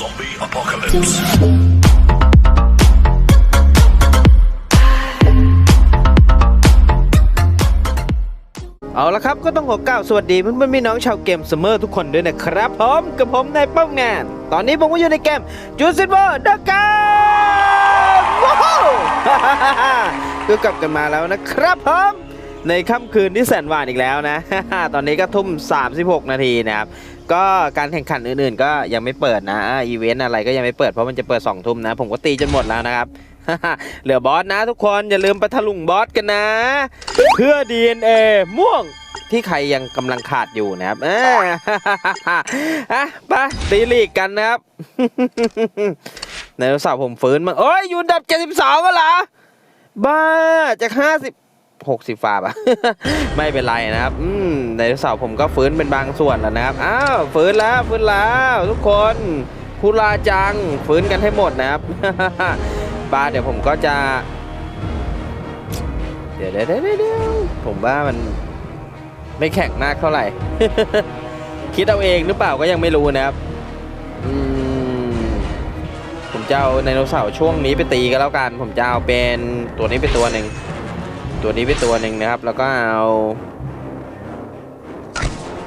Zombie apocalypse. เอาละครับก็ต้องขอกล่าวสวัสดีเพื่อนๆพี่น้องชาวเกมเสมอทุกคนด้วยนะครับผมกับผมนายเป้างาน ตอนนี้ผมก็อยู่ในเกมจูซิเวอร์ดักกันว้าวก็กลับกันมาแล้วนะครับผมในค่ำคืนที่แสนหวานอีกแล้วนะ ตอนนี้ก็ทุ่ม 36 นาทีนะครับ ก็การแข่งขันอื่นๆ ก็ยังไม่เปิดนะอีเวนต์อะไรก็ยังไม่เปิดเพราะมันจะเปิด2ทุ่มนะ ผมก็ตีจนหมดแล้วนะครับ เหลือบอสนะทุกคนอย่าลืมไปถลุงบอสกันนะ เพื่อ DNA ม่วงที่ใครยังกำลังขาดอยู่นะครับเอ้ยอะไปตีลีกกันนะครับในสาวผมฟื้นมาโอ้ยอยูอันดับ 72ก็เหรอบ้าจาก 50 60ฟ้าปะไม่เป็นไรนะครับอืมในเสาร์ผมก็ฟื้นเป็นบางส่วนแล้วนะครับอ้าวฟื้นแล้วฟื้นแล้วทุกคนคุลาจังฟื้นกันให้หมดนะครับบ้าเดี๋ยวผมก็จะ เดี๋ยวเดี๋ยวเดี๋ยวผมว่ามันไม่แข็งมากเท่าไหร่ คิดเอาเองหรือเปล่าก็ยังไม่รู้นะครับอืมผมจะเอาไดโนเสาร์ช่วงนี้ไปตีก็แล้วกัน ผมจะเอาเป็นตัวนี้ไปตัวหนึ่ง ตัวนี้ไปตัวหนึ่งนะครับ แล้วก็เอา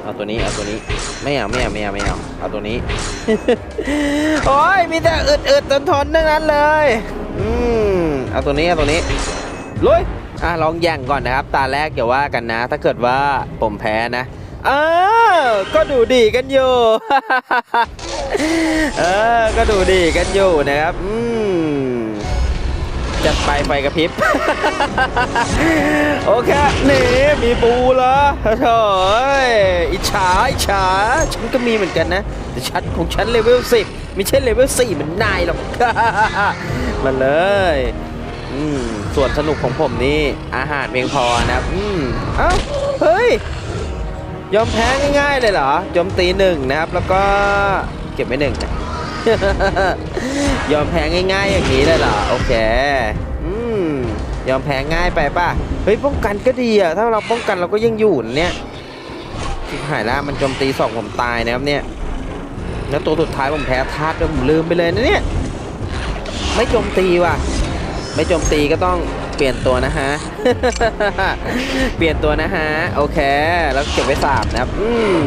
เอาตัวนี้เอาตัวนี้ไม่เอาไม่เอาไม่เอาไม่เอาเอาตัวนี้ โอ้ยมีแต่อึดอึดทนทนๆทั้งนั้นเลยอืมเอาตัวนี้เอาตัวนี้ลุยอะลองแย่งก่อนนะครับ ตาแรกอย่าว่ากันนะ ถ้าเกิดว่าผมแพ้นะเอ้าวก็ดูดีกันอยู่เออก็ดูดีกันอยู่นะครับอืม จัดไปไฟกระพริบ โอเคนี่มีปูเหรอโถ่เอ้ยอิจฉาอิจฉาฉันก็มีเหมือนกันนะ แต่ฉันของฉันเลเวล10ไม่ใช่เลเวล4เหมือนนายหรอก มาเลยอืมส่วนสนุกของผมนี่ อาหารเพียงพอนะอืมเอ้าเฮ้ย ยอมแพ้ง่ายๆเลยเหรอโจมตีหนึ่งนะครับ แล้วก็เก็บไว้หนึ่งนะ ยอมแพ้ง่ายๆอย่างนี้เลยเหรอ โอเค อืม ยอมแพ้ง่ายไปป่ะ เฮ้ยป้องกันก็ดีอะถ้าเราป้องกันเราก็ยังอยู่เนี่ยชิบหายแล้วมันโจมตีสองผมตายนะครับเนี่ย แล้วตัวสุดท้ายผมแพ้ธาตุด้วผมลืมไปเลยนะเนี่ย ไม่โจมตีว่ะ ไม่โจมตีก็ต้อง เปลี่ยนตัวนะฮะ เปลี่ยนตัวนะฮะ โอเค แล้วเก็บไว้สามนะครับ อืม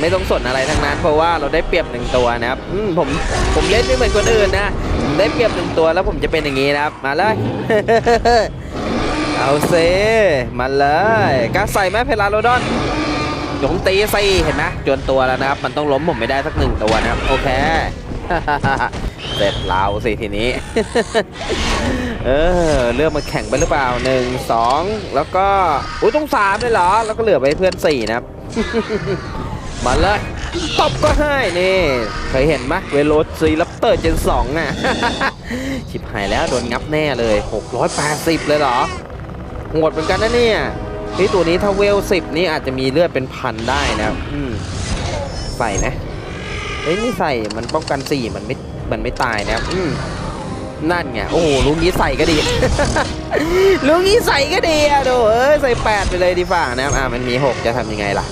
ไม่ต้องสนอะไรทั้งนั้น เพราะว่าเราได้เปรียบหนึ่งตัวนะครับ อืม ผม ผมเล่นไม่เหมือนคนอื่นนะผมได้เปรียบหนึ่งตัวแล้วผมจะเป็นอย่างนี้นะครับ มาเลย เอาเซมาเลยกล้าใส่ไหมเพลาโรดอนโจมตีสิเห็นไหมจนตัวแล้วนะครับ มันต้องล้มผมไม่ได้สักหนึ่งตัวนะครับ โอเค เสร็จเราสิทีนี้ เออเลือกมาแข่งไปหรือเปล่าหนึ่งสองแล้วก็อุ้ยต้องสามเลยเหรอ แล้วก็เหลือไปเพื่อนสี่นะครับ มาเลยตบก็ให้นี่เคยเห็นไหมเวโรซีลัปเตอร์เจนสองอะชิบหายแล้วโดนงับแน่เลย 680 เลยเหรอโหดเหมือนกันนะเนี่ยนี่ตัวนี้ถ้าเวล10นี่อาจจะมีเลือดเป็นพันได้นะอืมใส่นะเฮ้ยนี่ใส่มันป้องกัน4มันไม่มันไม่ตายนะอืม นั่นไง โอ้โหลุงนี้ใส่ก็ดีลุงนี้ใส่ก็ดีอะดูเอ้ยใส่8ไปเลยดีฝ่านะครับอ่ามันมี6จะทำยังไงล่ะ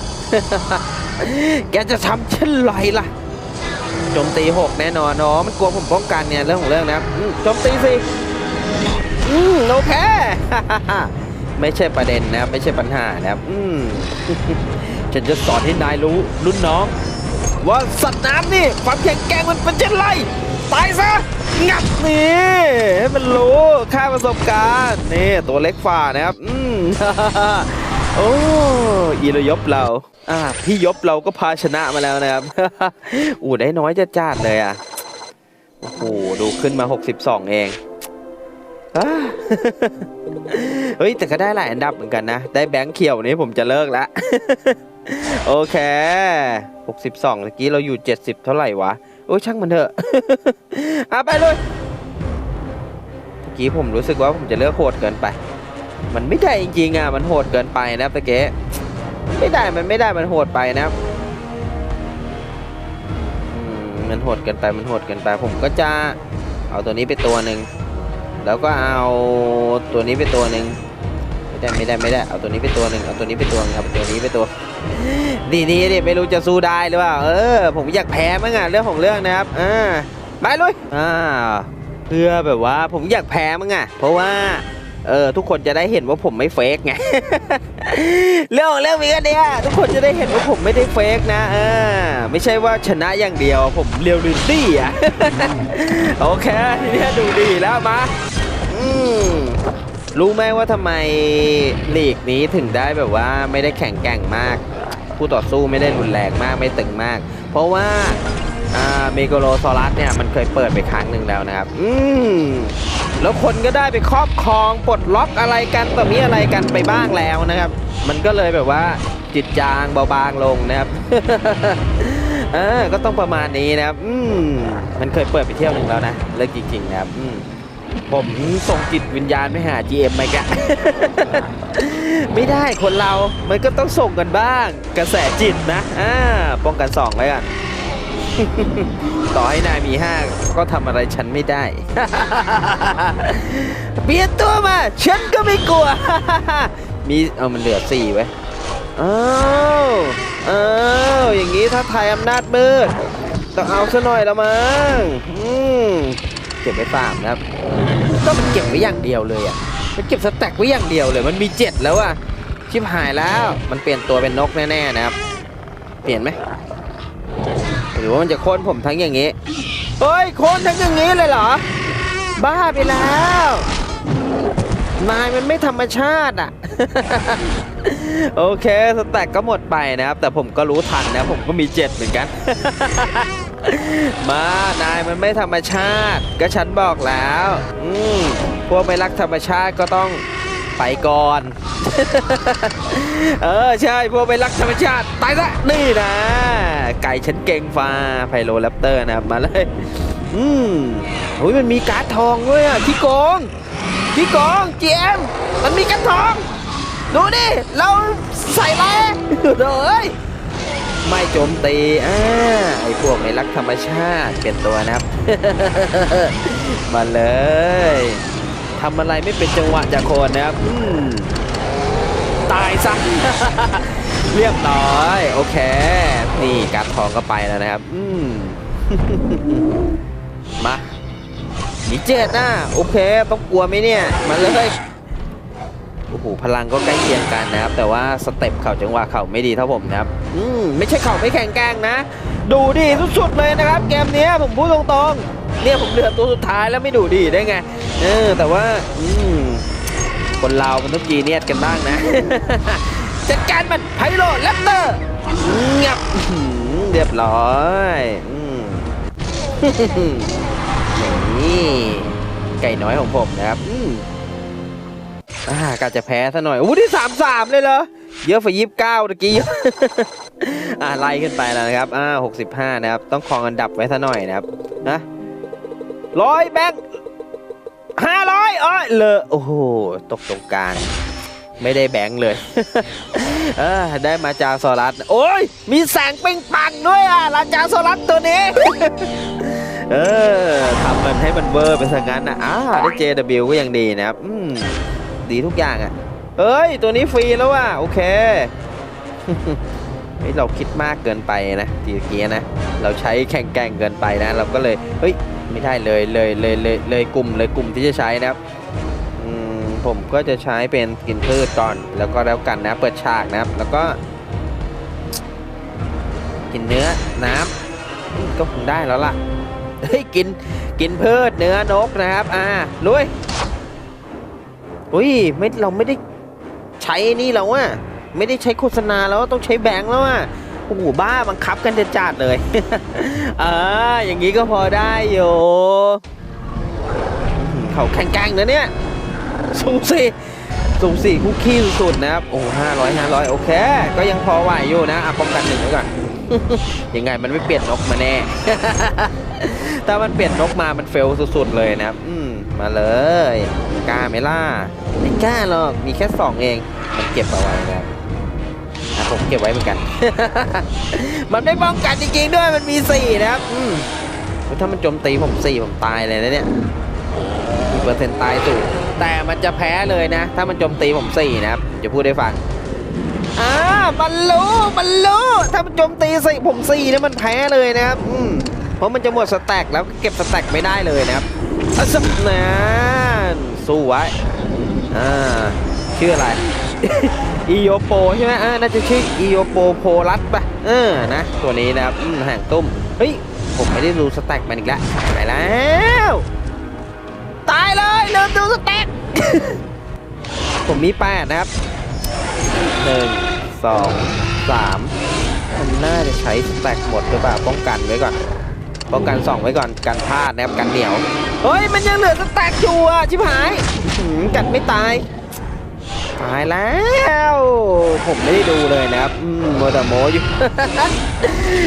แกจะทำเช่นไรล่ะโจมตีหกแน่นอนเนาะมันกลัวผมป้องกันเนี่ยเรื่องของเรื่องนะครับอืมโจมตีสิอืมโอเคไม่ใช่ประเด็นนะครับไม่ใช่ปัญหานะครับอืมฉันจะสอนให้นายรู้รุ่นน้อง ว่าสัตว์น้ำนี่ความแข็งแกร่งมันเป็นเช่นไร ตายซะ งับนี่ให้มันรู้ค่าประสบการณ์นี่ตัวเล็กฝ่านะครับ อืมโอ้อีรยบเรา อ่า พี่ยบเราก็พาชนะมาแล้วนะครับ อู้ได้น้อยจะจัดเลยอะ โอ้โห ดูขึ้นมา 62 เองอ่าเฮ้ย แต่ก็ได้หลายอันดับเหมือนกันนะ ได้แบงค์เขียวนี้ผมจะเลิกล้วโอเค 62เมื่อกี้เราอยู่ 70 เท่าไหร่วะ โอ้ยช่างมันเถอะเอะไปเลยเมื่อกี้ผมรู้สึกว่าผมจะเลือกโหดเกินไป มันไม่ได้จริงๆอะมันโหดเกินไปนะตะเก๊ไม่ได้มันไม่ได้มันโหดไปนะอมันโหดเกินไปมันโหดเกินไป ผมก็จะเอาตัวนี้ไปตัวหนึ่งแล้วก็เอาตัวนี้ไปตัวหนึ่ง ไม่ได้ไม่ได้ไม่ได้เอาตัวนี้ไปตัวหนึ่งเอาตัวนี้ไปตัวหนึงเอาตัวนี้ไปตัวดีนี้ดิไม่รู้จะสู้ได้หรือเปล่าเออ ผมอยากแพ้มั้งอะเรื่องของเรื่องนะครับอ่าไปลุยอ่าเพื่อแบบว่าผมอยากแพ้มั้งอะเพราะว่าเออทุกคนจะได้เห็นว่าผมไม่เฟกไงเรื่องของเรื่องมีแค่เนี้ยทุกคนจะได้เห็นว่าผมไม่ได้เฟกนะเออไม่ใช่ว่าชนะอย่างเดียว ผมเรียวลิตี้อะโอเคทีนี้ดูดีแล้วมาอืม รู้ไหมว่าทำไมลีกนี้ถึงได้แบบว่าไม่ได้แข่งแกร่งมากคู่ต่อสู้ไม่ได้รุนแรงมากไม่ตึงมาก เพราะว่าอ่าเมโกโลซอรัสเนี่ยมันเคยเปิดไปครั้งหนึ่งแล้วนะครับ อืมแล้วคนก็ได้ไปครอบครองปลดล็อกอะไรกันต่อมีอะไรกันไปบ้างแล้วนะครับ มันก็เลยแบบว่าจิตจางเบาบางลงนะครับเออก็ต้องประมาณนี้นะครับ อืมมันเคยเปิดไปเที่ยวหนึ่งแล้วนะเลิกจริงๆนะครับ อืม ผมส่งจิตวิญญาณไปหา GM ไหมกะ ไม่ได้คนเรา มันก็ต้องส่งกันบ้าง กระแสจิตนะ อ่า ป้องกันสองไว้กันต่อให้นายมี5ก็ทำอะไรฉันไม่ได้ เปลี่ยนตัวมา ฉันก็ไม่กลัว มีเอามันเหลือ4ไว้ยอ้าวอ้าวอย่างนี้ถ้าไทยอำนาจมืดต้องเอาซะหน่อยละมั้งอืมเก็บไว้สามนะครับ ก็มันเก็บไว้อย่างเดียวเลยอะมันเก็บสแต็กไว้อย่างเดียวเลย มันมีเจ็ดแล้วอะชิบหายแล้ว มันเปลี่ยนตัวเป็นนกแน่ๆนะครับ เปลี่ยนไหมหรือว่ามันจะโค่นผมทั้งอย่างนี้เฮ้ยโค่นทั้งอย่างนี้เลยเหรอ บ้าไปแล้ว นายมันไม่ธรรมชาติอะ โอเคสแต็กก็หมดไปนะครับ แต่ผมก็รู้ทันนะ ผมก็มีเจ็ดเหมือนกัน มานายมันไม่ธรรมชาติ ก็ฉันบอกแล้ว อืมพวกไม่รักธรรมชาติก็ต้องไปก่อน เออใช่พวกไม่รักธรรมชาติตายซะนี่นะ ไก่ฉันเก่งฟ้าไพโลแรปเตอร์นะครับมาเลย อืมโอ้ยมันมีการ์ดทองด้วยอะพี่โกงพี่โกงเจมมันมีการ์ดทอง ดูดิ เราใส่แรงเฮ้ย ไม่โจมตีอ่าไอพวกไม่รักธรรมชาติเปลี่ยนตัวนะครับ มาเลยทำอะไรไม่เป็นจังหวะจากคนนะครับตายซะเรียบร้อย โอเค นี่การทองก็ไปแล้วนะครับ อืมมามีเจ็ดนะโอเค ต้องกลัวไหมเนี่ย มาเลยโอ้โหพลังก็ใกล้เคียงกันนะครับ แต่ว่าสเต็ปเข่าจังหวะเข่าไม่ดีเท่าผมนะครับ อืมไม่ใช่เข่าไม่แข็งแกร่งนะ ดูดีสุดๆเลยนะครับ เกมนี้ผมพูดตรงๆ เนี่ยผมเหลือตัวสุดท้ายแล้วไม่ดูดีได้ไง เออแต่ว่าอืมคนเรามันต้องจีเนียสกันบ้างนะ จัดการมันไพโรดแรปเตอร์เงียบเรียบร้อยอืมนี่ไก่น้อยของผมนะครับอ่ากาจะแพ้ซะหน่อยอู้ที่สามสามเลยเหรอ เยอะฝ่ายิบเก้าตะกี้อ่าไล่ขึ้นไปแล้วนะครับอ่าหกสิบห้านะครับ ต้องครองอันดับไว้ซะหน่อยนะครับนะร้อยแบงค์ห้าร้อยอ้อยเลอะโอ้โหตกตรงกลางไม่ได้แบงค์เลยเออได้มาจาโซลัสโอ้ย มีแสงเปล่งปังด้วยอะลาจาโซลัสตัวนี้ เออทำมันให้มันเวอร์ไปซะงั้นนะอ่าได้ JW ก็ยังดีนะครับ อืม ดีทุกอย่างอะ เฮ้ย ตัวนี้ฟรีแล้วว่ะโอเคเฮ้ยเราคิดมากเกินไปนะทีเกียนะ เราใช้แข่งแก่งเกินไปนะ เราก็เลยเฮ้ยไม่ได้เลยเลยเลยเลยเลยกลุ่มเลยกลุ่มที่จะใช้นะครับอืมผมก็จะใช้เป็นกินพืชก่อน แล้วก็แล้วกันนะ เปิดฉากนะครับ แล้วก็ กินเนื้อน้ำก็คงได้แล้วล่ะเฮ้ยกินกินพืชเนื้อนกนะครับ อ่าลุยอุ้ยไม่เราไม่ได้ ใช้นี่แล้วอะไม่ได้ใช้โฆษณาแล้วต้องใช้แบงค์แล้วอะโอ้โหบ้าบังคับกันจะจัดเลยอ่าอย่างนี้ก็พอได้อยู่เขาแข่งแกร่งนะเนี่ยสูงสี่สูงสี่คุกกี้สุดๆนะครับโอ้ห้าร้อยห้าร้อยโอเค ก็ยังพอไหวอยู่นะอะป้องกันหนึ่งไว้ก่อนยังไงมันไม่เปลี่ยนนกมาแน่ ถ้ามันเปลี่ยนนกมามันเฟลสุดๆเลยนะครับ อืมมาเลยกล้าไหมล่ะไม่กล้าหรอกมีแค่สองเอง มันเก็บเอาไว้นะครับผมเก็บไว้เหมือนกัน มันไม่ป้องกันจริงๆด้วยมันมีสี่นะครับอืมถ้ามันโจมตีผมสี่ผมตายเลยนะเนี่ยมีเปอร์เซ็นต์ตายสูงแต่มันจะแพ้เลยนะ ถ้ามันโจมตีผมสี่นะครับจะพูดให้ฟังอ่ามันรู้มันรู้ถ้ามันโจมตีใส่ผมสี่เนี่ยมันแพ้เลยนะครับ อืม เพราะมันจะหมดสแต็กแล้วเก็บสแต็กไม่ได้เลยนะครับอะสักนานสู้ไว้อ่าชื่ออะไรอีโยโปใช่ไหมอ่าน่าจะชื่ออีโยโปโพลัสป่ะเออนะตัวนี้นะครับอืมห่างตุ้มเฮ้ยผมไม่ได้ดูสแต็กมันอีกแล้วไปแล้วตายเลยลืมดูสแต็กผมมีแปดนะครับหนึ่งสองสามมันน่าจะใช้สแต็กหมดหรือเปล่าป้องกันไว้ก่อน ป้องกันสองไว้ก่อนกันพลาดนะครับกันเหนียวเฮ้ยมันยังเหลือสแต็กอยู่อะชิบหายหือกัดไม่ตายตายแล้ว ผมไม่ได้ดูเลยนะครับอมมัวแต่โมอยู่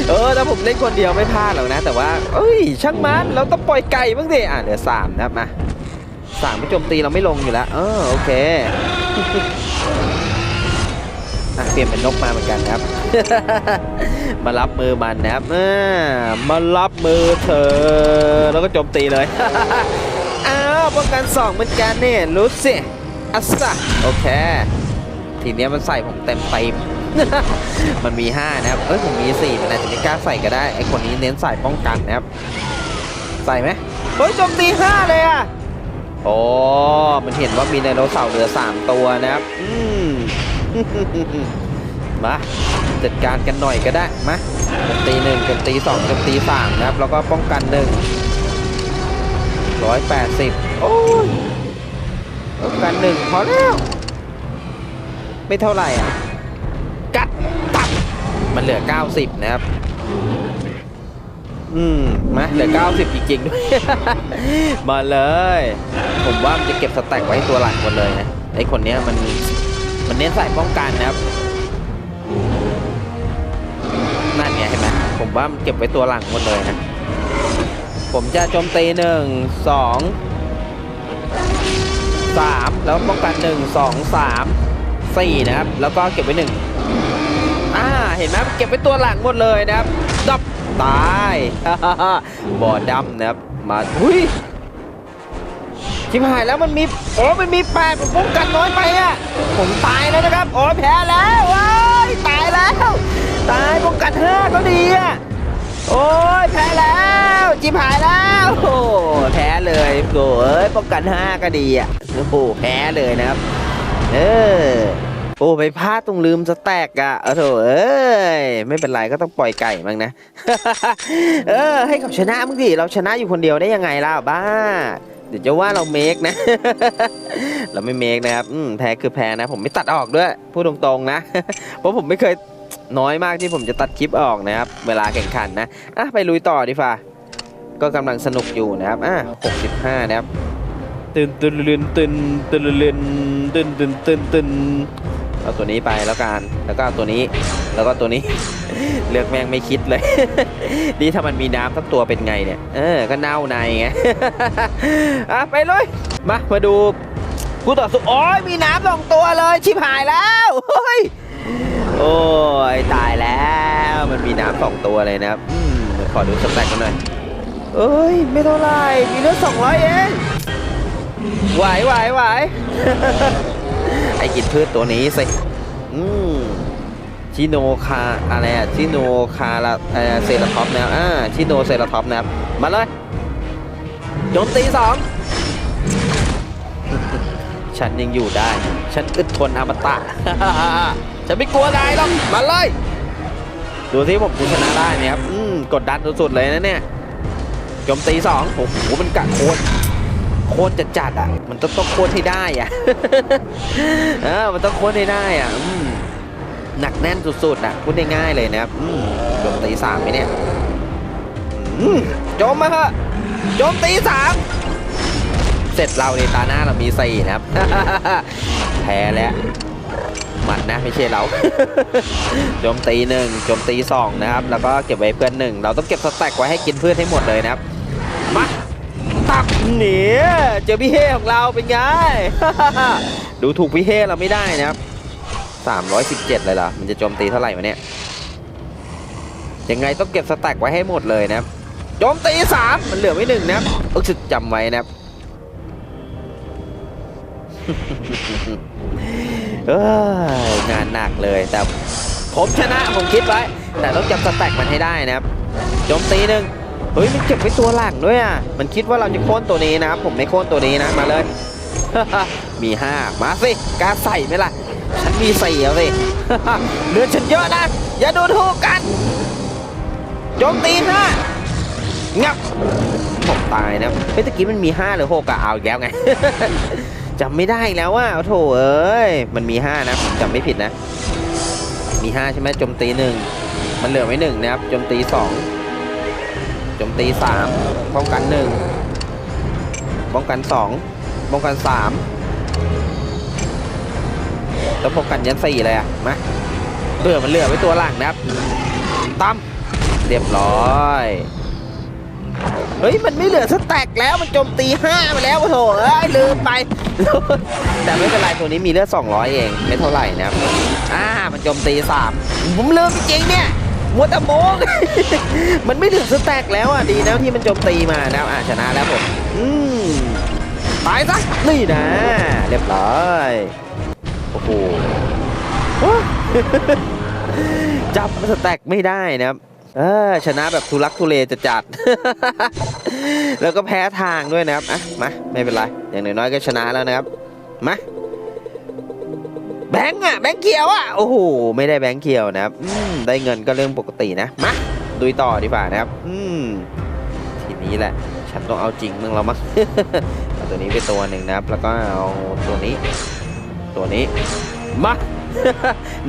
เออถ้าผมเล่นคนเดียวไม่พลาดหรอกนะ แต่ว่า เอ้ย ช่างมันเราต้องปล่อยไก่บ้างดิอะเหลือสามนะครับมาสามไม่โจมตีเราไม่ลงอยู่แล้วเออโอเค อะเปลี่ยนเป็นนกมาเหมือนกันครับ มารับมือมันนะครับมารับมือเธอ แล้วก็โจมตีเลย อ้าวป้องกันสองเหมือนกันเนี่ยรู้สิอัสซะโอเค ทีเนี้ยมันใส่ผมเต็มเต็มมันมี 5 นะครับ เอ้ยผมมี 4 มันอาจจะไม่กล้าใส่ก็ได้ ไอคนนี้เน้นใส่ป้องกันนะครับ ใส่ไหมเฮ้ยโจมตี 5 เลยอะโอ้มันเห็นว่ามีไดโนเสาร์เหลือ 3 ตัวนะครับ อืม มาจัดการกันหน่อยก็ได้มาโจมตีหนึ่งโจมตีสองโจมตีสามนะครับ แล้วก็ป้องกันหนึ่งร้อยแปดสิบโอ้ยป้องกันหนึ่งพอแล้ว ไม่เท่าไหร่อะ กัดตับมันเหลือ90นะครับอืมมาเหลือ 90 จริงๆด้วย มาเลย ผมว่ามันจะเก็บสแต็กไว้ตัวหลังหมดเลยนะไอคนเนี้ยมัน มันเน้นใส่ป้องกันนะครับ นั่นไงเห็นไหมผมว่ามันเก็บไว้ตัวหลังหมดเลยนะผมจะโจมตีหนึ่งสองสามแล้วป้องกันหนึ่งสองสามสี่นะครับ แล้วก็เก็บไว้หนึ่งอ่าเห็นไหมเก็บไว้ตัวหลังหมดเลยนะครับดับตายบอดำนะครับมาอุ้ย ชิบหายแล้วมันมีโอ้มันมีแปดผมป้องกันน้อยไปอะผมตายแล้วนะครับโอ้แพ้แล้วว้ายตายแล้ว ตายป้องกันห้าก็ดีอะโอ้ยแพ้แล้วจิบหายแล้วโอ้แพ้เลยโอ้เอ้ยป้องกันห้าก็ดีอะโอ้โหแพ้เลยนะครับ เออโอ้ไปพลาดตรงลืมสแต็กอะเออโถเอ้ยไม่เป็นไรก็ต้องปล่อยไก่มั้งนะ เออ ให้กับชนะมึงดิเราชนะอยู่คนเดียวได้ยังไงล่ะบ้า เดี๋ยวจะว่าเราเมคนะ เราไม่เมคนะครับอืมแพ้คือแพ้นะ ผมไม่ตัดออกด้วย พูดตรงๆนะ เพราะผมไม่เคยน้อยมากที่ผมจะตัดคลิปออกนะครับ เวลาแข่งขันนะอะไปลุยต่อดีฟ่าก็กำลังสนุกอยู่นะครับอะ65 นะครับตื่นตื่นลืนตื่นตื่นลืนตื่นตื่นตื่นตื่นเอาตัวนี้ไปแล้วกัน แล้วก็เอาตัวนี้ แล้วก็ตัวนี้ เลือกแม่งไม่คิดเลย นี่ถ้ามันมีน้ำสักตัวเป็นไงเนี่ย เออ ก็เน่าในไงอะไปเลย มา มาดูกูต่อสู้โอ้ยมีน้ำสองตัวเลย ชิบหายแล้วเฮ้ยโอ้ยตายแล้ว มันมีน้ำสองตัวเลยนะครับขอดูสแต็กกันหน่อยเอ้ย ไม่เท่าไรมีเลือดสองร้อยเองไหวไหวไหวไอ้กินพืชตัวนี้สิ อืม ชิโนคาอะไรอะชิโนคาราเออเซราท็อปนะอ่าชิโนเซราท็อปนะครับมาเลยโจมตีสองฉันยังอยู่ได้ ฉันอึดทนอมตะ ฉันไม่กลัวนายหรอก มาเลย ดูสิผมจะชนะได้ไหมครับ อืม กดดันสุดๆเลยนะเนี่ยโจมตีสองโอ้โห มันกะโคตรโคตรจะจัดอะ มันต้องต้องโคตรให้ได้อะ เออ มันต้องโคตรให้ได้อะ อืม หนักแน่นสุดๆอะพูดได้ง่ายเลยนะครับโจมตีสามไหมเนี่ยโจมมาเถอะโจมตีสามเสร็จเราในตาหน้าเรามีสี่นะครับแพ้แล้วมันนะไม่ใช่เราโจมตีหนึ่งโจมตีสองนะครับ แล้วก็เก็บไว้เพื่อนหนึ่งเราต้องเก็บสแต็กไว้ให้กินเพื่อนให้หมดเลยนะครับมาตักเหนียเจอพี่เฮของเราเป็นไงดูถูกพี่เฮเราไม่ได้นะครับ 317 เลยเหรอมันจะโจมตีเท่าไหร่วะเนี่ย ยังไงต้องเก็บสแต็กไว้ให้หมดเลยนะโจมตีสามมันเหลือไว้หนึ่งนะรับอึกสึกจำไว้นะครับเอ้ยงานหนักเลยแต่ผมชนะผมคิดไว้ แต่ต้องจับสแต็กมันให้ได้นะครับโจมตีหนึ่งเฮ้ยมันเก็บไว้ตัวหลังด้วยอะมันคิดว่าเราจะโค่นตัวนี้นะครับผมไม่โค่นตัวนี้นะมาเลย มีห้ามาสิกล้าใส่ไหมล่ะ ฉันมีสี่เอาสิเลือดฉันเยอะนะ อย่าดูถูกกันโจมตีนะงับผมตายนะเฮ้ยตะกี้มันมีห้าหรือหกอะเอาอีกแล้วไงจำไม่ได้แล้วว่าโถเอ้ยมันมีห้านะจำไม่ผิดนะ มีห้าใช่ไหมโจมตีหนึ่งมันเหลือไว้หนึ่งนะครับโจมตีสองโจมตีสามป้องกันหนึ่งป้องกันสองป้องกันสาม แล้วป้องกันยันสี่เลยอะมาเบื่อมันเหลือไว้ตัวหลังนะครับตั้มเรียบร้อยเฮ้ยมันไม่เหลือสแต็กแล้วมันโจมตีห้ามาแล้วโอ้โถเอ้ยลืมไป แต่ไม่เป็นไรตัวนี้มีเลือด200 เองไม่เท่าไหร่นะครับอ่ามันโจมตีสามผมลืมจริงเนี่ยมัวแต่โมง มันไม่เหลือสแต็กแล้วอะดีนะที่มันโจมตีมานะครับอ่าชนะแล้วผมอืมตายซะนี่นะ เรียบร้อย โอ้โหจับสแต็กไม่ได้นะครับเออชนะแบบทุลักทุเลจะจัด แล้วก็แพ้ทางด้วยนะครับอะมาไม่เป็นไร อย่างน้อยๆก็ชนะแล้วนะครับ มาแบงค์อะแบงค์เขียวอะโอ้โหไม่ได้แบงค์เขียวนะครับอืได้เงินก็เรื่องปกตินะมาดุยต่อดีกว่านะครับ อืมทีนี้แหละ ฉันต้องเอาจริงมึงแล้วมั้งเอาตัวนี้ไปตัวหนึ่งนะครับ แล้วก็เอาตัวนี้ ตัวนี้ มา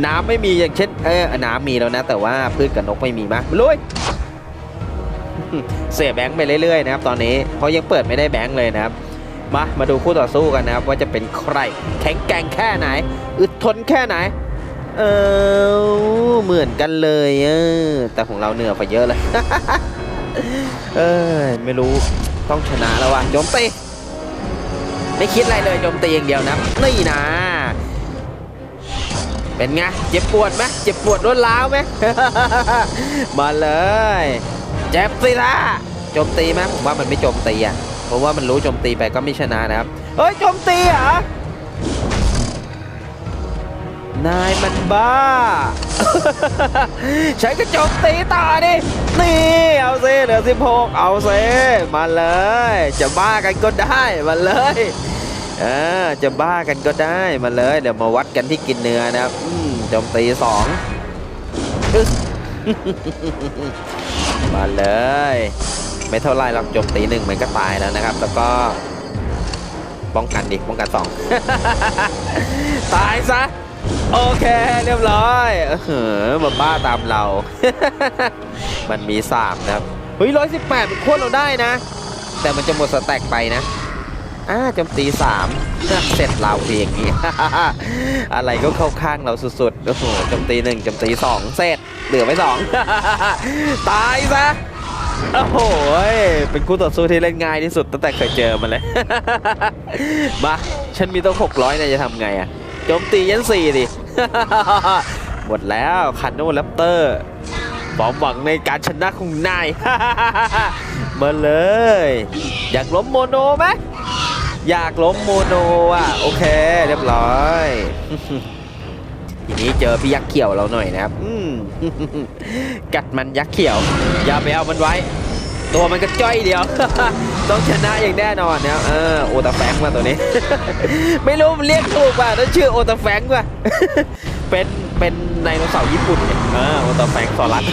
น้ำไม่มีอย่างเช่น เออ น้ำมีแล้วนะ แต่ว่าพืชกับนกไม่มีมาลุยเสียแบงค์ไปเรื่อยๆนะครับตอนนี้เพราะยังเปิดไม่ได้แบงค์เลยนะครับ มา มาดูคู่ต่อสู้กันนะครับ ว่าจะเป็นใคร แข็งแกร่งแค่ไหน อึดทนแค่ไหน เออเหมือนกันเลยเออแต่ของเราเหนือกว่าเยอะเลย เออไม่รู้ต้องชนะแล้วว่ะโจมตีไม่คิดอะไรเลยโจมตีอย่างเดียวนะนี่นะ เป็นไง เจ็บปวดไหมเจ็บปวดรวดร้าวไหมมาเลย เจ็บสิล่ะโจมตีไหมผมว่ามันไม่โจมตีอะ เพราะว่ามันรู้โจมตีไปก็ไม่ชนะนะครับ เฮ้ยโจมตีเหรอนายมันบ้า ใช้กระโจมตีต่อดินี่เอาซิเหลือสิบหกเอาซิมาเลย จะบ้ากันก็ได้มาเลย ออจะบ้ากันก็ได้มาเลยเดี๋ยวมาวัดกันที่กินเนื้อนะครับโจมตีสองมาเลย ไม่เท่าไรหรอกโจมตีหนึ่งมันก็ตายแล้วนะครับ แล้วก็ป้องกันดิป้องกันสองตายซะโอเคเรียบร้อยเออมาบ้าตามเรา มันมีสามนะครับเฮ้ยร้อยสิบแปดมันโค่นเราได้นะ แต่มันจะหมดสแต็กไปนะ อ่าโจมตีสามเสร็จเราเพียงนี้อะไรก็เข้าข้างเราสุดๆ โอ้โหโจมตีหนึ่งโจมตีสองเสร็จ เหลือไปสองตายซะโอ้โห เป็นคู่ต่อสู้ที่เล่นง่ายที่สุดตั้งแต่เคยเจอมาเลย มา ฉันมีต้องหกร้อยเนี่ยจะทำไงอะโจมตียันสี่ดิ หมดแล้วคันโนแรปเตอร์ความหวังในการชนะของนาย มาเลย อยากล้มโมโนไหม อยากล้มโมโนอะโอเค เรียบร้อย ทีนี้เจอพี่ยักษ์เขียวเราหน่อยนะครับอืกัดมันยักษ์เขียว อย่าไปเอามันไว้ ตัวมันก็จ้อยเดียว ต้องชนะอย่างแน่นอนนะครับเออโอตาแฟงมาตัวนี้ ไม่รู้มันเรียกถูกป่ะนั่นชื่อโอตาแฟงป่ะเป็นเป็นไดโนเสาร์ญี่ปุ่นเนี่ยเออโอตาแฟงสอรัส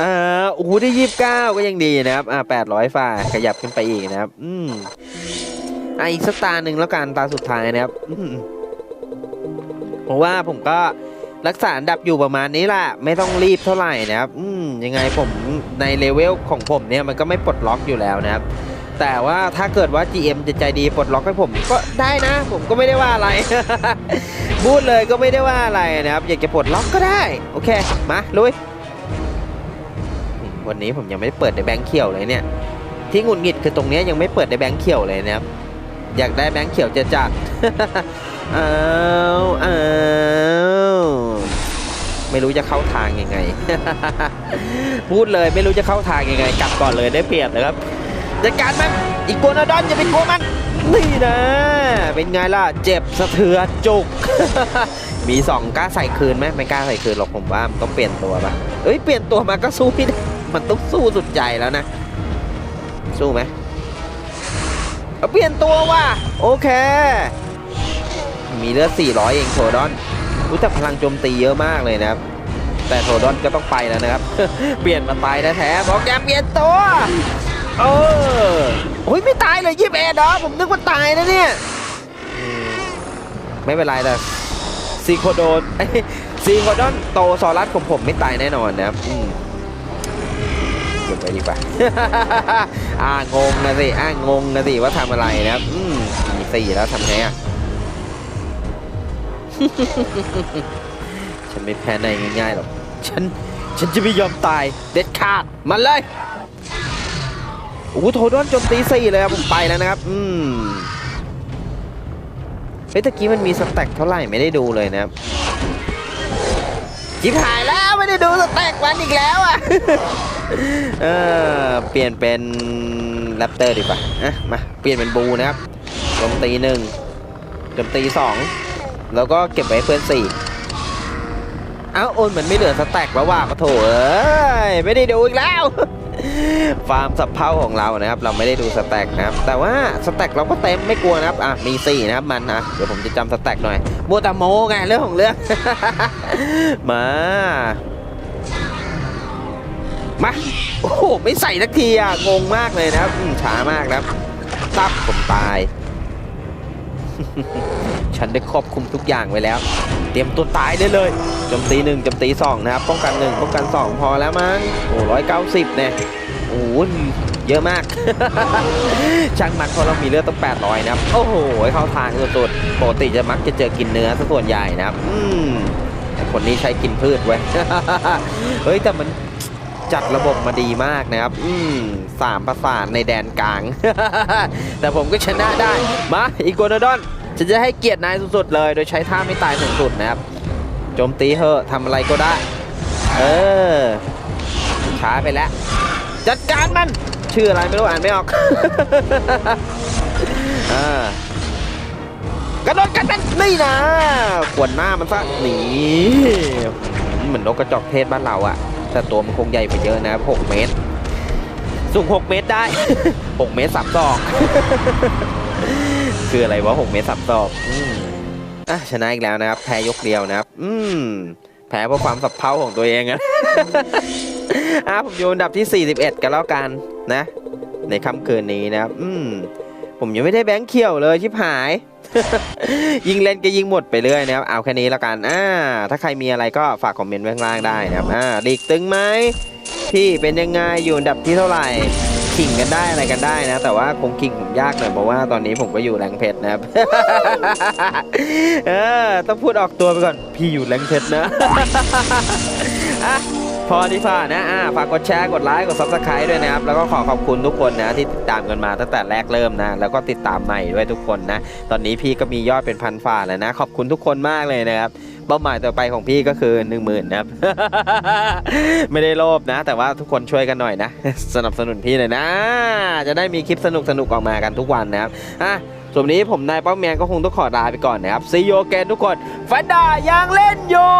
อ่าโอ้โหได้ยี่สิบเก้าก็ยังดีนะครับ อ่าแปดร้อยฝ่าขยับขึ้นไปอีกนะครับ อืม อะอีกสักตาหนึ่งแล้วกันตาสุดท้ายนะครับเพราะว่าผมก็รักษาอันดับอยู่ประมาณนี้แหละไม่ต้องรีบเท่าไหร่นะครับ อืมยังไงผมในเลเวลของผมเนี่ยมันก็ไม่ปลดล็อกอยู่แล้วนะครับ แต่ว่าถ้าเกิดว่า GM จะใจดีปลดล็อกให้ผมก็ได้นะ ผมก็ไม่ได้ว่าอะไร พูดเลยก็ไม่ได้ว่าอะไรนะครับ อยากจะปลดล็อกก็ได้ โอเค มาลุยวันนี้ผมยังไม่ได้เปิดในแบงค์เขียวเลยเนี่ย ที่หงุดหงิดคือตรงนี้ยังไม่เปิดในแบงค์เขียวเลยนะครับ อยากได้แบงค์เขียวจะจัดเอ้าวอ้าไม่รู้จะเข้าทางยังไง พูดเลยไม่รู้จะเข้าทางยังไง กลับก่อนเลยได้เปรียบนะครับจัดการมันอีกโกนาดอนอย่าไปกลัวมันนี่นะ เป็นไงล่ะ เจ็บสะเทือนจุก มีสองกล้าใส่คืนไหมไม่กล้าใส่คืนหรอกผมว่ามันต้องเปลี่ยนตัวปะเอ้ยเปลี่ยนตัวมาก็สู้ไม่ได้มันต้องสู้สุดใจแล้วนะ สู้ไหม เอาเปลี่ยนตัวว่ะโอเค มีเลือด 400 เองโทดอนรู้จักพลังโจมตีเยอะมากเลยนะครับ แต่โทดอนก็ต้องไปแล้วนะครับ เปลี่ยนมาตายแท้ๆบอกอย่าเปลี่ยนตัวเออโอ้ยไม่ตายเลยยิบเอ็ดเหรอผมนึกว่าตายนะเนี่ยไม่เป็นไรแต่ซีโคโดนซีโคโดนโตซอรัสของผมไม่ตายแน่นอนนะครับ เก็บไว้ดีกว่า อ่างงนะสิอ่างงนะสิว่าทำอะไรนะครับ อืมมีสี่แล้วทำไงอะ ฉันไม่แพ้ในง่ายๆหรอก ฉัน ฉันจะไม่ยอมตายเด็ดขาด มันเลยโอ้โหโทดอนโจมตีสี่เลยครับผมไปแล้วนะครับ อืมเฮ้ยตะกี้มันมีสแต็กเท่าไหร่ไม่ได้ดูเลยนะครับ จิบหายแล้วไม่ได้ดูสแต็กวันอีกแล้วอะเออเปลี่ยนเป็นแรปเตอร์ดีกว่าอะมาเปลี่ยนเป็นบูนะครับโจมตีหนึ่งโจมตีสองแล้วก็เก็บไว้เพื่อนสี่เอ้าโอนเหมือนไม่เหลือสแต็กแล้วว่าปะโถเอ้ยไม่ได้ดูอีกแล้ว ฟาร์มสับเพาของเรานะครับ เราไม่ได้ดูสแต็กนะครับ แต่ว่าสแต็กเราก็เต็มไม่กลัวนะครับ อะ มีสี่นะครับมันนะเดี๋ยวผมจะจำสแต็กหน่อยบัวตาโมไงเรื่องของเรื่อง มา มา โอ้โห ไม่ใส่สักทีอะ งงมากเลยนะครับช้ามากนะครับ ตับผมตาย ฉันได้ควบคุมทุกอย่างไว้แล้ว เตรียมตัวตายได้เลยโจมตีหนึ่งโจมตีสองนะครับป้องกันหนึ่งป้องกันสองพอแล้วมั้งโอ้ร้อยเก้าสิบเนี่ยโอ้เยอะมาก ช่างมันเพราะเรามีเลือดตั้งแปดร้อยนะครับ โอ้โหเข้าทางสุดๆปกติจะมักจะเจอกินเนื้อซะส่วนใหญ่นะครับ อืมคนนี้ใช้กินพืชไว้เฮ้ยแต่มันจัดระบบมาดีมากนะครับ อืมสามประสานในแดนกลาง แต่ผมก็ชนะได้ มาอีโกนดอน ฉันจะให้เกียรตินายสุดๆเลย โดยใช้ท่าไม่ตายสูงสุดนะครับ โจมตีเหอะทำอะไรก็ได้ เออ ช้าไปแล้ว จัดการมัน ชื่ออะไรไม่รู้อ่านไม่ออกกระโดดกันมันนี่นะกวนหน้ามันซะหนีเหมือนนกกระจอกเทศบ้านเราอะแต่ตัวมันคงใหญ่กว่าเยอะนะครับ6เมตร สูง6เมตรได้6เมตรสามศอก คืออะไรวะ6เมตรสามศอกอืมอะชนะอีกแล้วนะครับ แพ้ยกเดียวนะครับ อืม แพ้เพราะความสับเพร่าของตัวเองอะอะผมอยู่อันดับที่ 41 กันแล้วกันนะ ในค่ำคืนนี้นะครับ อืม ผมยังไม่ได้แบงค์เขียวเลยชิบหาย ยิงเล่นก็ยิงหมดไปเรื่อยนะครับ เอาแค่นี้แล้วกัน อ่า ถ้าใครมีอะไรก็ฝากคอมเมนต์ไว้ข้างล่างได้นะครับ อ่าดีกตึงไหมพี่เป็นยังไงอยู่อันดับที่เท่าไหร่ ขิงกันได้อะไรกันได้นะ แต่ว่าคงขิงผมยากหน่อยเพราะว่าตอนนี้ผมก็อยู่แรงเพชรนะครับเออต้องพูดออกตัวไปก่อนพี่อยู่แรงเพชรนะอะพอดีฝ่านะอ่าฝากกดแชร์ กดไลค์ กด subscribe ด้วยนะครับ แล้วก็ขอขอบคุณทุกคนนะที่ติดตามกันมาตั้งแต่แรกเริ่มนะ แล้วก็ติดตามใหม่ด้วยทุกคนนะ ตอนนี้พี่ก็มียอดเป็นพันฝ่าแล้วนะ ขอบคุณทุกคนมากเลยนะครับ เป้าหมายต่อไปของพี่ก็คือ1 0,000นะครับ ไม่ได้โลภนะ แต่ว่าทุกคนช่วยกันหน่อยนะ สนับสนุนพี่หน่อยนะ จะได้มีคลิปสนุกสนุกออกมากันทุกวันนะครับอะส่วนนี้ผมนายเป้าแมนก็คงต้องขอลาไปก่อนนะครับซีโยเกนทุกคนฟันดายังเล่นอยู่